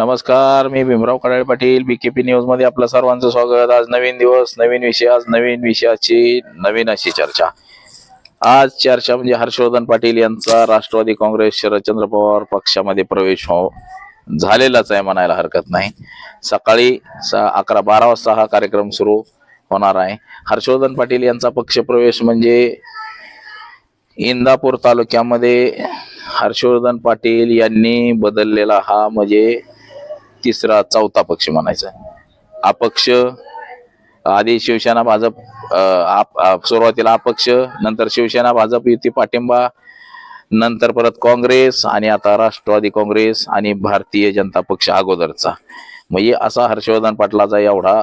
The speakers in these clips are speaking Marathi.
नमस्कार मी भीमराव कडाळे पाटील बीकेपी न्यूजमध्ये आपलं सर्वांचं स्वागत. आज नवीन दिवस नवीन विषय आज नवीन विषयाची नवीन अशी चर्चा. आज चर्चा म्हणजे हर्षवर्धन पाटील यांचा राष्ट्रवादी काँग्रेस शरदचंद्र पवार पक्षामध्ये प्रवेश हो झालेलाच आहे म्हणायला हरकत नाही. सकाळी स- अकरा बारा वाजता हा कार्यक्रम सुरू होणार आहे. हर्षवर्धन पाटील यांचा पक्षप्रवेश म्हणजे इंदापूर तालुक्यामध्ये हर्षवर्धन पाटील यांनी बदललेला हा म्हणजे तिसरा चौथा पक्ष म्हणायचा अपक्ष आधी शिवसेना भाजप आप- सुरुवातीला अपक्ष नंतर शिवसेना भाजप युती पाठिंबा नंतर परत काँग्रेस आणि आता राष्ट्रवादी काँग्रेस आणि भारतीय जनता पक्ष अगोदरचा. म्हणजे असा हर्षवर्धन पाटलाचा एवढा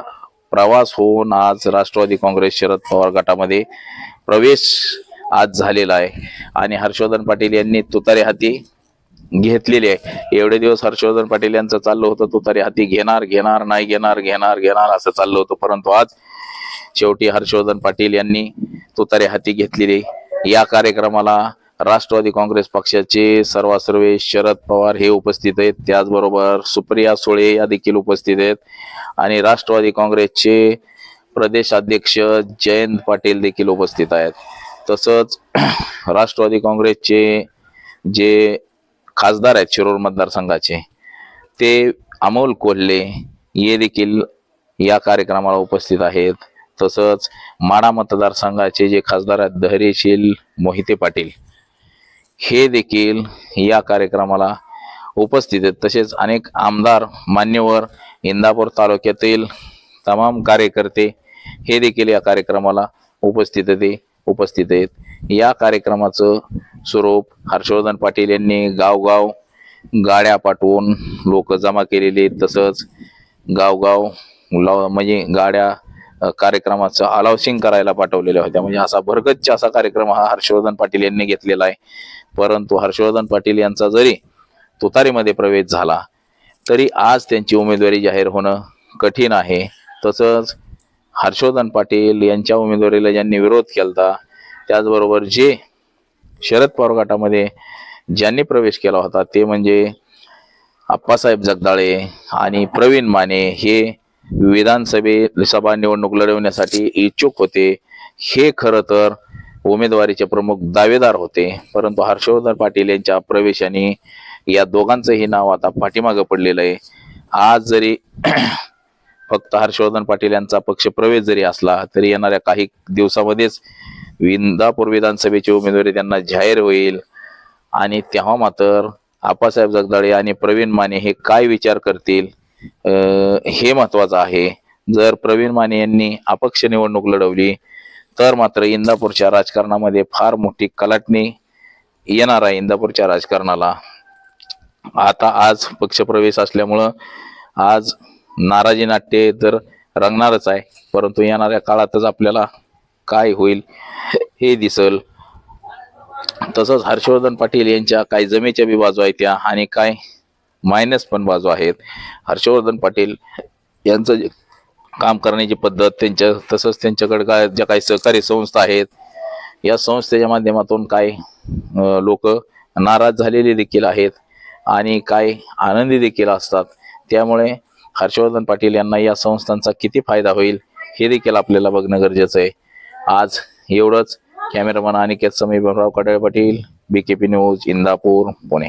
प्रवास होऊन आज राष्ट्रवादी काँग्रेस शरद पवार गटामध्ये प्रवेश आज झालेला आहे. आणि हर्षवर्धन पाटील यांनी तुतारे हाती घेतलेली आहे. एवढे दिवस हर्षवर्धन पाटील यांचं चाललं होतं तो तरी हाती घेणार घेणार नाही घेणार घेणार घेणार असं चाललं होतं. परंतु आज शेवटी हर्षवर्धन पाटील यांनी तुतारी हाती घेतलेली या कार्यक्रमाला राष्ट्रवादी काँग्रेस पक्षाचे सर्वासर्वे शरद पवार हे उपस्थित आहेत. त्याचबरोबर सुप्रिया सुळे या देखील उपस्थित आहेत. आणि राष्ट्रवादी काँग्रेसचे प्रदेश अध्यक्ष जयंत पाटील देखील उपस्थित आहेत. तसंच राष्ट्रवादी काँग्रेसचे जे खासदार आहेत शिरूर मतदारसंघाचे. ते अमोल कोल्हे हे देखील या कार्यक्रमाला उपस्थित आहेत. तसंच माडा मतदारसंघाचे जे खासदार आहेत धैर्यशील मोहिते पाटील हे देखील या कार्यक्रमाला उपस्थित आहेत. तसेच अनेक आमदार मान्यवर इंदापूर तालुक्यातील तमाम कार्यकर्ते हे देखील या कार्यक्रमाला उपस्थित उपस्थित आहेत. या कार्यक्रमाचं स्वरूप हर्षवर्धन पाटील यांनी गावगाव गाड्या पाठवून लोक जमा केलेले तसंच गावगाव लाव- म्हणजे गाड्या कार्यक्रमाचं अलाउसिंग करायला पाठवलेल्या होत्या. म्हणजे असा भरगच्च असा कार्यक्रम हा हर्षवर्धन पाटील यांनी घेतलेला आहे. परंतु हर्षवर्धन पाटील यांचा जरी तुतारीमध्ये प्रवेश झाला तरी आज त्यांची उमेदवारी जाहीर होणं कठीण आहे. तसंच हर्षवर्धन पाटील यांच्या उमेदवारीला ज्यांनी विरोध केला त्याचबरोबर जे शरद पवार गटामध्ये ज्यांनी प्रवेश केला होता ते म्हणजे आप्पासाहेब जगदाळे आणि प्रवीण माने हे विधानसभे सभा निवडणूक लढवण्यासाठी इच्छुक होते. हे खरं तर उमेदवारीचे प्रमुख दावेदार होते. परंतु हर्षवर्धन पाटील यांच्या प्रवेशाने या दोघांचंही नाव आता पाठीमागं पडलेलं आहे. आज जरी फक्त हर्षवर्धन पाटील यांचा पक्ष प्रवेश जरी असला तरी येणाऱ्या काही दिवसामध्येच विंदापूर विधानसभेची उमेदवारी त्यांना जाहीर होईल. आणि तेव्हा मात्र आप्पासाहेब जगदाळे आणि प्रवीण माने हे काय विचार करतील हे महत्वाचं आहे. जर प्रवीण माने यांनी अपक्ष निवडणूक लढवली तर मात्र इंदापूरच्या राजकारणामध्ये फार मोठी कलाटणी येणार आहे इंदापूरच्या राजकारणाला. आता आज पक्षप्रवेश असल्यामुळं आज नाराजी नाट्य तर रंगणारच आहे परंतु येणाऱ्या काळातच आपल्याला काय होईल हे दिसल. तसंच हर्षवर्धन पाटील यांच्या काही जमेच्या बी बाजू आहेत त्या आणि काय मायनस पण बाजू आहेत. हर्षवर्धन पाटील यांचं जे काम करण्याची पद्धत त्यांच्या तसंच त्यांच्याकडे काय ज्या काही सहकारी संस्था आहेत या संस्थेच्या माध्यमातून काय लोक नाराज झालेले देखील आहेत आणि काय आनंदी देखील असतात. त्यामुळे हर्षवर्धन पाटील यांना या संस्थांचा किती फायदा होईल हे देखील आपल्याला बघणं गरजेचं आहे. आज एवढंच. Cameraman Aniket Sameer Rao Kadale Patil BKP news Indapur Pune.